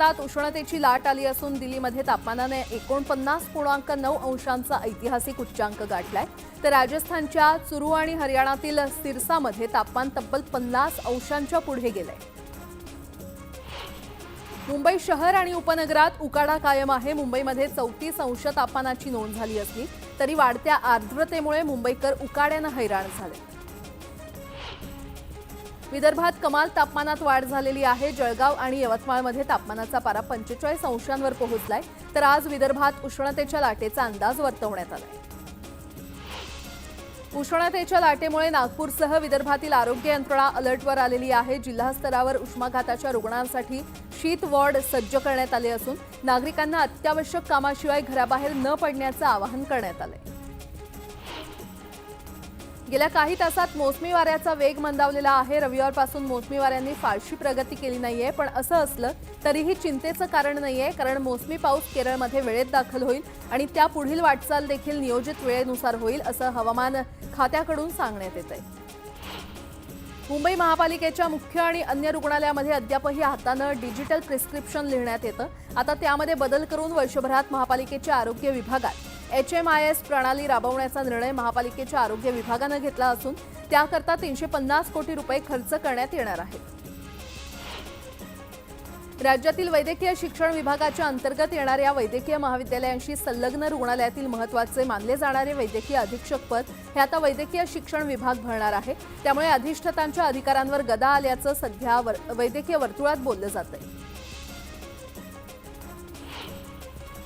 तात उष्णतेची लाट आली असून दिल्लीमध्ये तापमानाने एकोणपन्नास पूर्णांक नऊ अंशांचा ऐतिहासिक उच्चांक गाठलाय. तर राजस्थानच्या चुरू आणि हरियाणातील सिरसामध्ये तापमान तब्बल पन्नास अंशांच्या पुढे गेलंय. मुंबई शहर आणि उपनगरात उकाडा कायम आहे. मुंबईमध्ये चौतीस अंश तापमानाची नोंद झाली असली तरी वाढत्या आर्द्रतेमुळे मुंबईकर उकाड्यानं हैराण झाले. विदर्भात कमाल तापमानात वाढ झालेली आहे. जळगाव आणि यवतमाळमध्ये तापमानाचा पारा पंचेचाळीस अंशांवर पोहोचलाय. तर आज विदर्भात उष्णतेच्या लाटेचा अंदाज वर्तवण्यात आलाय. उष्णतेच्या लाटेमुळे नागपूरसह विदर्भातील आरोग्य यंत्रणा अलर्टवर आलेली आहे. जिल्हा स्तरावर उष्माघाताच्या रुग्णांसाठी शीत वॉर्ड सज्ज करण्यात आले असून नागरिकांना अत्यावश्यक कामाशिवाय घराबाहेर न पडण्याचं आवाहन करण्यात आलंय. गेल्या काही तासात मोसमी वाऱ्याचा वेग मंदावलेला आहे. रविवारपासून मोसमी वाऱ्यांनी फारशी प्रगती केली नाहीये. पण असं असलं तरीही चिंतेचं कारण नाहीये कारण मोसमी पाऊस केरळमध्ये वेळेत दाखल होईल आणि त्या पुढील वाटचाल देखील नियोजित वेळेनुसार होईल असं हवामान खात्याकडून सांगण्यात येत आहे मुंबई महापालिकेच्या मुख्य आणि अन्य रुग्णालयामध्ये अद्यापही हातानं डिजिटल प्रिस्क्रिप्शन लिहिण्यात येतं. आता त्यामध्ये बदल करून वर्षभरात महापालिकेच्या आरोग्य विभागात एच एम आय एस प्रणाली राबवण्याचा निर्णय महापालिकेच्या आरोग्य विभागानं घेतला असून त्याकरता तीनशे पन्नास कोटी रुपये खर्च करण्यात येणार आहेत राज्यातील वैद्यकीय शिक्षण विभागाच्या अंतर्गत येणाऱ्या वैद्यकीय महाविद्यालयांशी संलग्न रुग्णालयातील महत्त्वाचे मानले जाणारे वैद्यकीय अधीक्षक पद हे आता वैद्यकीय शिक्षण विभाग भरणार आहे. त्यामुळे अधिष्ठातांच्या अधिकारांवर गदा आल्याचं सध्या वर- वैद्यकीय वर्तुळात बोललं जातंय.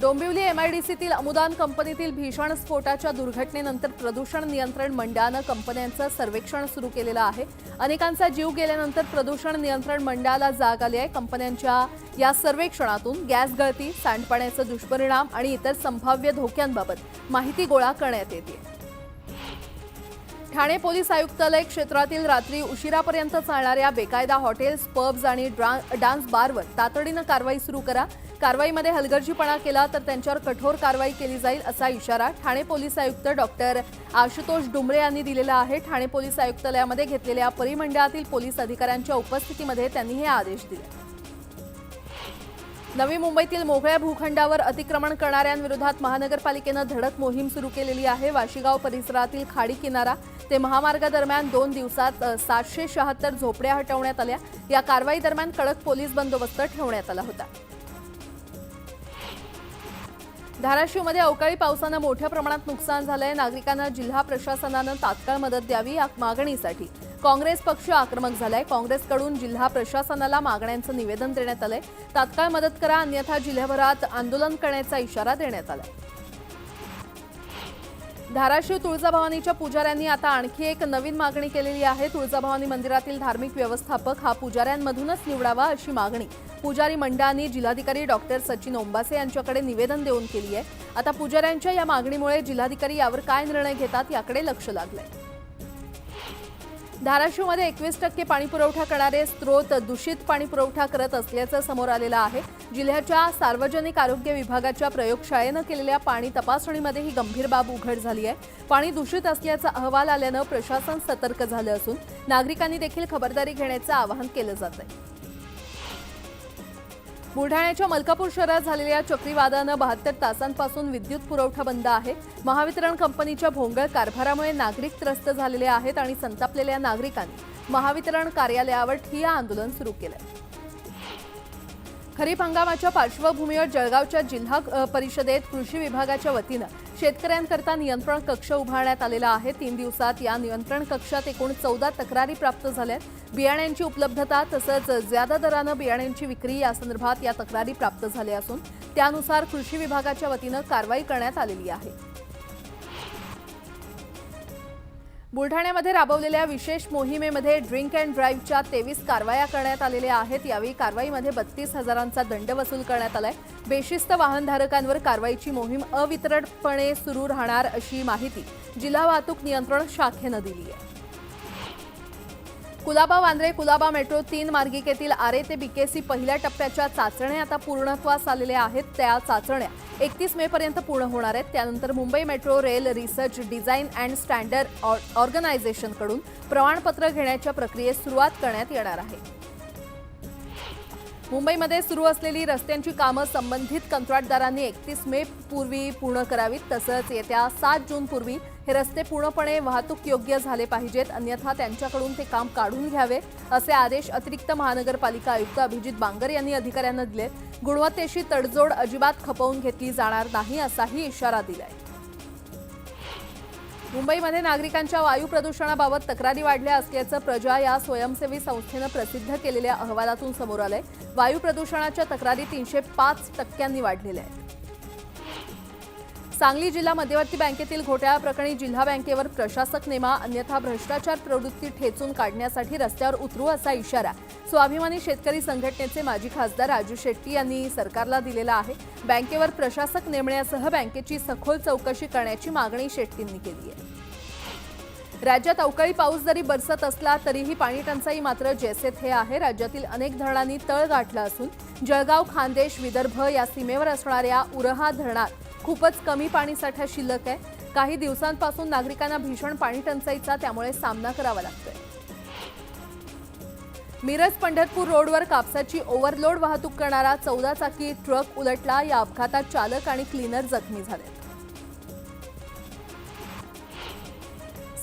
डोंबिवली एमआयडीसीतील अनुदान कंपनीतील भीषण स्फोटाच्या दुर्घटनेनंतर प्रदूषण नियंत्रण मंडळानं कंपन्यांचं सर्वेक्षण सुरू केलेलं आहे. अनेकांचा जीव गेल्यानंतर प्रदूषण नियंत्रण मंडळाला जाग आली आहे. कंपन्यांच्या या सर्वेक्षणातून गॅस गळती सांडपाण्याचे दुष्परिणाम आणि इतर संभाव्य धोक्यांबाबत माहिती गोळा करण्यात येते. ठाणे पोलीस आयुक्तालय क्षेत्रातील रात्री उशिरापर्यंत चालणाऱ्या बेकायदा हॉटेल्स पब्स आणि ड्रा- डान्स बारवर तातडीनं कारवाई सुरू करा. कारवाईमध्ये हलगर्जीपणा केला तर त्यांच्यावर कठोर कारवाई केली जाईल असा इशारा ठाणे पोलीस आयुक्त डॉक्टर आशुतोष डुमरे यांनी दिलेला आहे. ठाणे पोलीस आयुक्तालयामध्ये घेतलेल्या परिमंडळातील पोलीस अधिकाऱ्यांच्या उपस्थितीमध्ये त्यांनी हे आदेश दिले. नवी मुंबईतील मोकळ्या भूखंडावर अतिक्रमण करणाऱ्यांविरोधात महानगरपालिकेनं धडक मोहीम सुरू केलेली आहे. वाशीगाव परिसरातील खाडी किनारा ते महामार्गादरम्यान दोन दिवसात सातशे शहात्तर झोपड्या हटवण्यात आल्या. या कारवाई दरम्यान कडक पोलीस बंदोबस्त ठेवण्यात आला होता. धाराशिवमध्ये अवकाळी पावसानं मोठ्या प्रमाणात नुकसान झालंय. नागरिकांना जिल्हा प्रशासनानं तात्काळ मदत द्यावी या मागणीसाठी काँग्रेस पक्ष आक्रमक झालाय. काँग्रेसकडून जिल्हा प्रशासनाला मागण्यांचं निवेदन देण्यात आलंय. तात्काळ मदत करा अन्यथा जिल्ह्याभरात आंदोलन करण्याचा इशारा देण्यात आलाय. धाराशिव तुळजाभवानीच्या पुजाऱ्यांनी आता आणखी एक नवीन मागणी केलेली आहे. तुळजाभवानी मंदिरातील धार्मिक व्यवस्थापक हा पुजाऱ्यांमधूनच निवडावा अशी मागणी पुजारी मंडळांनी जिल्हाधिकारी डॉक्टर सचिन ओंबासे यांच्याकडे निवेदन देऊन केली आहे. आता पुजाऱ्यांच्या या मागणीमुळे जिल्हाधिकारी यावर काय निर्णय घेतात याकडे लक्ष लागलंय. धाराशिवमध्ये एकवीस टक्के पाणी पुरवठा करणारे स्त्रोत दूषित पाणी पुरवठा करत असल्याचं समोर आलेलं आहे. जिल्ह्याच्या सार्वजनिक आरोग्य विभागाच्या प्रयोगशाळेनं केलेल्या पाणी तपासणीमध्ये ही गंभीर बाब उघड झाली आहे. पाणी दूषित असल्याचा अहवाल आल्यानं प्रशासन सतर्क झालं असून नागरिकांनी देखील खबरदारी घेण्याचं आवाहन केलं जात आहे बुलढाण्याच्या मलकापूर शहरात झालेल्या चक्रीवादानं बहात्तर तासांपासून विद्युत पुरवठा बंद आहे. महावितरण कंपनीच्या भोंगळ कारभारामुळे नागरिक त्रस्त झालेले आहेत आणि संतापलेल्या नागरिकांनी महावितरण कार्यालयावर ठिय्या आंदोलन सुरू केलंय. खरीप हंगामाच्या पार्श्वभूमीवर जळगावच्या जिल्हा परिषदेत कृषी विभागाच्या वतीनं शेतकऱ्यांकरता नियंत्रण कक्ष उभारण्यात आलेला आहे. तीन दिवसात या नियंत्रण कक्षात एकूण चौदा तक्रारी प्राप्त झाल्यात. बियाण्यांची उपलब्धता तसंच ज्यादा दरानं बियाण्यांची विक्री यासंदर्भात या तक्रारी प्राप्त झाल्या असून त्यानुसार कृषी विभागाच्या वतीनं कारवाई करण्यात आलेली आहे. बुलढाण्यामध्ये राबवलेल्या विशेष मोहिमेमध्ये ड्रिंक अँड ड्राईव्हच्या तेवीस कारवाया करण्यात आलेल्या आहेत. यावेळी कारवाईमध्ये बत्तीस हजारांचा दंड वसूल करण्यात आलाय. बेशिस्त वाहनधारकांवर कारवाईची मोहीम अवितरणपणे सुरू राहणार अशी माहिती जिल्हा वाहतूक नियंत्रण शाखेनं दिली आहे. कुलाबा वांद्रे कुलाबा मेट्रो तीन मार्गिकेतील आरे ते बीकेसी पहिल्या टप्प्याच्या चाचण्या आता पूर्णत्वास आलेल्या आहेत. त्या चाचण्या एकतीस मे पर्यंत पूर्ण होणार आहेत. त्यानंतर Mumbai metro rail research design and standard ऑर्गनायझेशनकडून प्रमाणपत्र घेण्याच्या प्रक्रियेस सुरुवात करण्यात येणार आहे. मुंबईमध्ये सुरू असलेली रस्त्यांची कामं संबंधित कंत्राटदारांनी एकतीस मे पूर्वी पूर्ण करावीत. तसंच येत्या सात जून पूर्वी हे रस्ते पूर्णपणे वाहतूक योग्य झाले पाहिजेत अन्यथा त्यांच्याकडून ते काम काढून घ्यावे असे आदेश अतिरिक्त महानगरपालिका आयुक्त अभिजित बांगर यांनी अधिकाऱ्यांना दिले. गुणवत्तेशी तडजोड अजिबात खपवून घेतली जाणार नाही असाही इशारा दिलाय. मुंबईमध्ये नागरिकांच्या वायू प्रदूषणाबाबत तक्रारी वाढल्या असल्याचं प्रजा या स्वयंसेवी संस्थेनं प्रसिद्ध केलेल्या अहवालातून समोर आलंय. वायू प्रदूषणाच्या तक्रारी तीनशे पाच टक्क्यांनी वाढलेल्या आहेत. सांगली जिल्हा मध्यवर्ती बँकेतील घोटाळ्याप्रकरणी जिल्हा बँकेवर प्रशासक नेमा अन्यथा भ्रष्टाचार प्रवृत्ती ठेचून काढण्यासाठी रस्त्यावर उतरू असा इशारा. स्वाभिमानी शेतकरी संघटनेचे माजी खासदार राजू शेट्टी यांनी सरकारला दिलेला आहे. बँकेवर प्रशासक नेमण्यासह बँकेची सखोल चौकशी करण्याची मागणी शेट्टींनी केली आहे. राज्यात अवकाळी पाऊस जरी बरसत असला तरीही पाणी टंचाई मात्र जैसे थे आहे. राज्यातील अनेक धरणांनी तळ गाठला असून जळगाव खानदेश विदर्भ या सीमेवर असणाऱ्या उरहा धरणात खूपच कमी पाणीसाठा शिल्लक आहे. काही दिवसांपासून नागरिकांना भीषण पाणी टंचाईचा त्यामुळे सामना करावा लागतोय. मिरज पंढरपूर रोडवर कापसाची ओव्हरलोड वाहतूक करणारा चौदा चाकी ट्रक उलटला. या अपघातात चालक आणि क्लीनर जखमी झाले.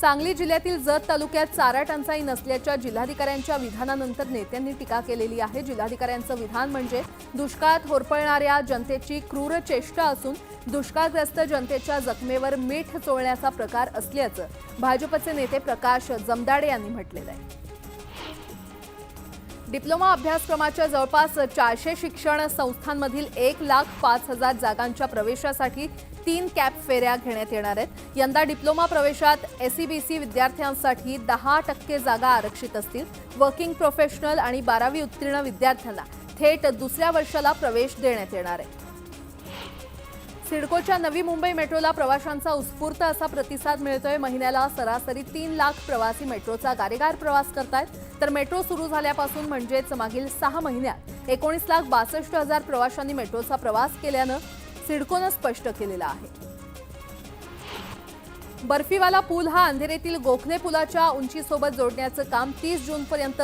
सांगली जिल्ह्यातील जत तालुक्यात चारा टंचाई नसल्याच्या जिल्हाधिकाऱ्यांच्या विधानानंतर नेत्यांनी टीका केलेली आहे. जिल्हाधिकाऱ्यांचं विधान म्हणजे दुष्काळात होरपळणाऱ्या जनतेची क्रूर चेष्टा असून दुष्काळग्रस्त जनतेच्या जखमेवर मीठ चोळण्याचा प्रकार असल्याचं भाजपचे नेते प्रकाश जमदाडे यांनी म्हटलेलं आहे. डिप्लोमा अभ्यासक्रमाच्या जवळपास चारशे शिक्षण संस्थांमधील एक लाख पाच हजार जागांच्या प्रवेशासाठी तीन कॅप फेऱ्या घेण्यात येणार आहेत. यंदा डिप्लोमा प्रवेशात एसईबीसी विद्यार्थ्यांसाठी दहा टक्के जागा आरक्षित असतील. वर्किंग प्रोफेशनल आणि बारावी उत्तीर्ण विद्यार्थ्यांना थेट दुसऱ्या वर्षाला प्रवेश देण्यात येणार आहे. सिडकोच्या नवी मुंबई मेट्रोला प्रवाशांचा उत्स्फूर्त असा प्रतिसाद मिळतोय. महिन्याला सरासरी तीन लाख प्रवासी मेट्रोचा गारेगार प्रवास करतायत. तर मेट्रो सुरू झाल्यापासून म्हणजेच मागील सहा महिन्यात एकोणीस लाख बासष्ट हजार प्रवाशांनी मेट्रोचा प्रवास केल्यानं सिडकोनं स्पष्ट केलेलं आहे. बर्फीवाला पूल हा अंधेरीतील गोखले पुलाच्या उंचीसोबत जोडण्याचं काम तीस जूनपर्यंत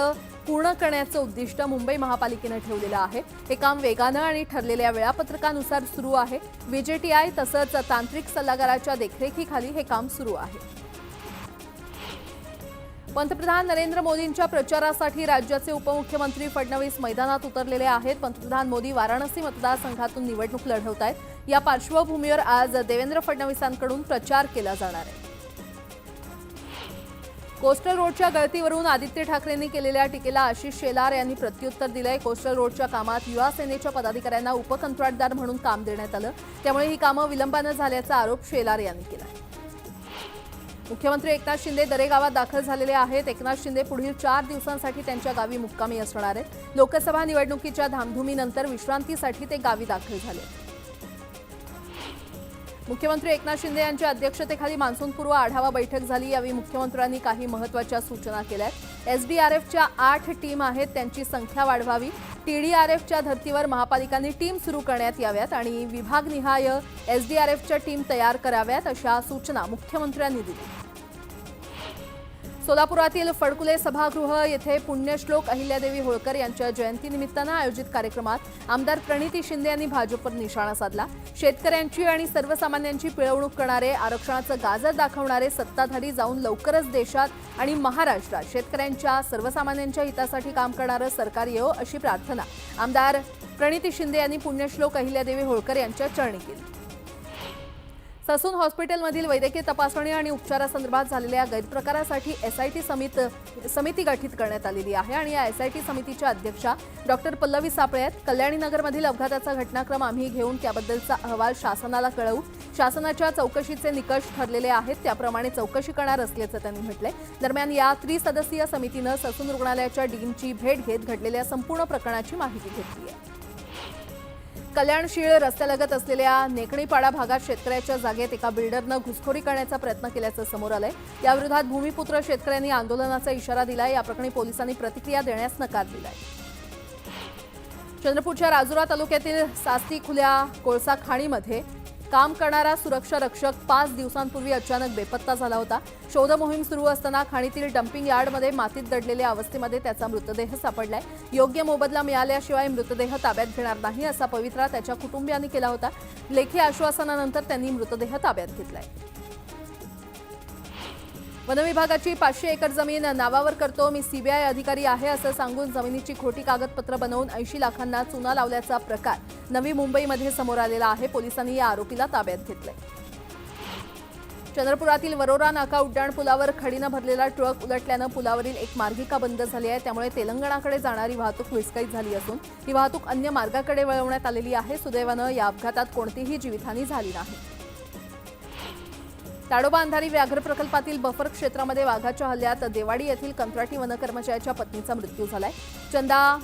पूर्ण करण्याचं उद्दिष्ट मुंबई महापालिकेनं ठेवलेलं आहे. हे काम वेगानं आणि ठरलेल्या वेळापत्रकानुसार सुरू आहे. विजेटीआय तसंच तांत्रिक सल्लागाराच्या देखरेखीखाली हे काम सुरू आहे. पंतप्रधान नरेंद्र मोदींच्या प्रचारासाठी राज्याचे उपमुख्यमंत्री फडणवीस मैदानात उतरलेले आहेत. पंतप्रधान मोदी वाराणसी मतदारसंघातून निवडणूक लढवत आहेत या पार्श्वभूमीवर आज देवेंद्र फडणवीसांकडून प्रचार केला जाणार आहे. कोस्टल रोडच्या गळतीवरून आदित्य ठाकरेंनी केलेल्या टीकेला आशिष शेलार यांनी प्रत्युत्तर दिलंय. कोस्टल रोडच्या कामात युवा सेनेच्या पदाधिकाऱ्यांना उपकंत्राटदार म्हणून काम देण्यात आलं. त्यामुळे ही कामं विलंबानं झाल्याचा आरोप शेलार यांनी केला मुख्यमंत्री एकनाथ शिंदे दरेगावात दाखल झालेले आहेत. एकनाथ शिंदे पुढील चार दिवसांसाठी त्यांच्या गावी मुक्कामी असणार आहेत. लोकसभा निवडणुकीच्या धामधुमीनंतर विश्रांतीसाठी ते गावी दाखल झाले. मुख्यमंत्री एकनाथ शिंदे यांच्या अध्यक्षतेखाली मान्सूनपूर्व आढावा बैठक झाली. यावेळी मुख्यमंत्र्यांनी काही महत्त्वाच्या सूचना केल्या एसडीआरएफच्या आठ टीम आहेत त्यांची संख्या वाढवावी. टीडीआरएफच्या धर्तीवर महापालिकांनी टीम सुरू करण्यात याव्यात आणि विभागनिहाय एसडीआरएफच्या टीम तयार कराव्यात अशा सूचना मुख्यमंत्र्यांनी दिल्या. सोलापुरातील फडकुले सभागृह येथे पुण्यश्लोक अहिल्यादेवी होळकर यांच्या जयंतीनिमित्तानं आयोजित कार्यक्रमात आमदार प्रणिती शिंदे यांनी भाजपवर निशाणा साधला. शेतकऱ्यांची आणि सर्वसामान्यांची पिळवणूक करणारे आरक्षणाचं गाजर दाखवणारे सत्ताधारी जाऊन लवकरच देशात आणि महाराष्ट्रात शेतकऱ्यांच्या सर्वसामान्यांच्या हितासाठी काम करणारं सरकार येवो अशी प्रार्थना आमदार प्रणिती शिंदे यांनी पुण्यश्लोक अहिल्यादेवी होळकर यांच्या चरणी केली. ससून हॉस्पिटलमधील वैद्यकीय तपासणी आणि उपचारासंदर्भात झालेल्या गैरप्रकारासाठी एसआयटी समित समिती गठीत करण्यात आलेली आहे आणि या एसआयटी समितीच्या अध्यक्षा डॉक्टर पल्लवी सापळे आहेत. कल्याणीनगरमधील अपघाताचा घटनाक्रम आम्ही घेऊन त्याबद्दलचा अहवाल शासनाला कळवू. शासनाच्या चौकशीचे निकष ठरलेले आहेत त्याप्रमाणे चौकशी करणार असल्याचं त्यांनी म्हटलंय. दरम्यान या त्रिसदस्यीय समितीनं ससून रुग्णालयाच्या डीनची भेट घेत घडलेल्या संपूर्ण प्रकरणाची माहिती घेतली आहे. कल्याणशीळ रस्त्यालगत असलेल्या नेकणीपाडा भागात शेतकऱ्याच्या जागेत एका बिल्डरनं घुसखोरी करण्याचा प्रयत्न केल्याचं समोर आलंय. याविरोधात भूमिपुत्र शेतकऱ्यांनी आंदोलनाचा इशारा दिलाय. या प्रकरणी पोलिसांनी प्रतिक्रिया देण्यास नकार दिलाय. चंद्रपूरच्या राजुरा तालुक्यातील सास्ती खुल्या कोळसा खाणीमध्ये काम करणारा सुरक्षा रक्षक पाच दिवसांपूर्वी अचानक बेपत्ता झाला होता. शोध मोहीम सुरू असताना खाणीतील डम्पिंग यार्डमध्ये मातीत दडलेल्या अवस्थेमध्ये त्याचा मृतदेह सापडलाय. योग्य मोबदला मिळाल्याशिवाय मृतदेह ताब्यात घेणार नाही असा पवित्रा त्याच्या कुटुंबियांनी केला होता. लेखी आश्वासनानंतर त्यांनी मृतदेह ताब्यात घेतलाय. वनविभागाची पाचशे एकर जमीन नावावर करतो. मी सीबीआय अधिकारी आहे असं सांगून जमिनीची खोटी कागदपत्र बनवून ऐंशी लाखांना चुना लावल्याचा प्रकार नवी मुंबईमध्ये समोर आलेला आहे. पोलिसांनी या आरोपीला ताब्यात घेतलंय. चंद्रपुरातील वरोरा नाका उड्डाण पुलावर खडीनं भरलेला ट्रक उलटल्यानं पुलावरील एक मार्गिका बंद झाली आहे. त्यामुळे तेलंगणाकडे जाणारी वाहतूक विस्कळीत झाली असून ही वाहतूक अन्य मार्गाकडे वळवण्यात आलेली आहे. सुदैवानं या अपघातात कोणतीही जीवितहानी झाली नाही. ताडोबा अंधारी व्याघ्र प्रकल्पातील बफर क्षेत्रामध्ये वाघाच्या हल्ल्यात देवाडी येथील कंत्राटी वनकर्मचाऱ्याच्या पत्नीचा मृत्यू झालाय. चंदा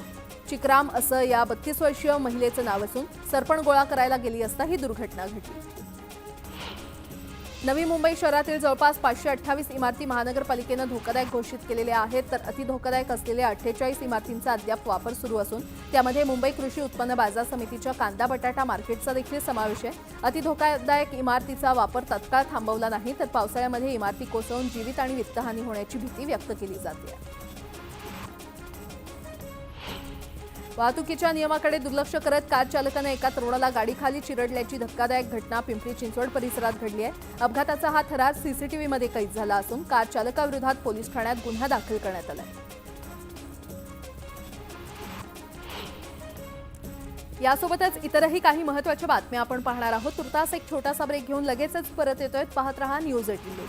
चिकराम असं या बत्तीस वर्षीय महिलेचं नाव असून सरपण गोळा करायला गेली असता ही दुर्घटना घडली. नवी मुंबई शहरातील जवळपास पाचशे अठ्ठावीस इमारती महानगरपालिकेनं धोकादायक घोषित केलेल्या आहेत. तर अतिधोकादायक असलेल्या अठ्ठेचाळीस इमारतींचा अद्याप वापर सुरू असून त्यामध्ये मुंबई कृषी उत्पन्न बाजार समितीच्या कांदा बटाटा मार्केटचा देखील समावेश आहे. अतिधोकादायक इमारतीचा वापर तत्काळ थांबवला नाही तर पावसाळ्यामध्ये इमारती कोसळून जीवित आणि वित्तहानी होण्याची भीती व्यक्त केली जाते. वाहतुकीच्या नियमाकडे दुर्लक्ष करत कार चालकानं एका तरुणाला गाडीखाली चिरडल्याची धक्कादायक घटना पिंपरी चिंचवड परिसरात घडली आहे. अपघाताचा हा थरार सीसीटीव्हीमध्ये कैद झाला असून कार चालकाविरोधात पोलीस ठाण्यात गुन्हा दाखल करण्यात आलाय यासोबतच इतरही काही महत्त्वाच्या बातम्या आपण पाहणार आहोत. तुर्तास एक छोटासा ब्रेक घेऊन लगेचच परत येतोय. पाहत रहा न्यूज एटीन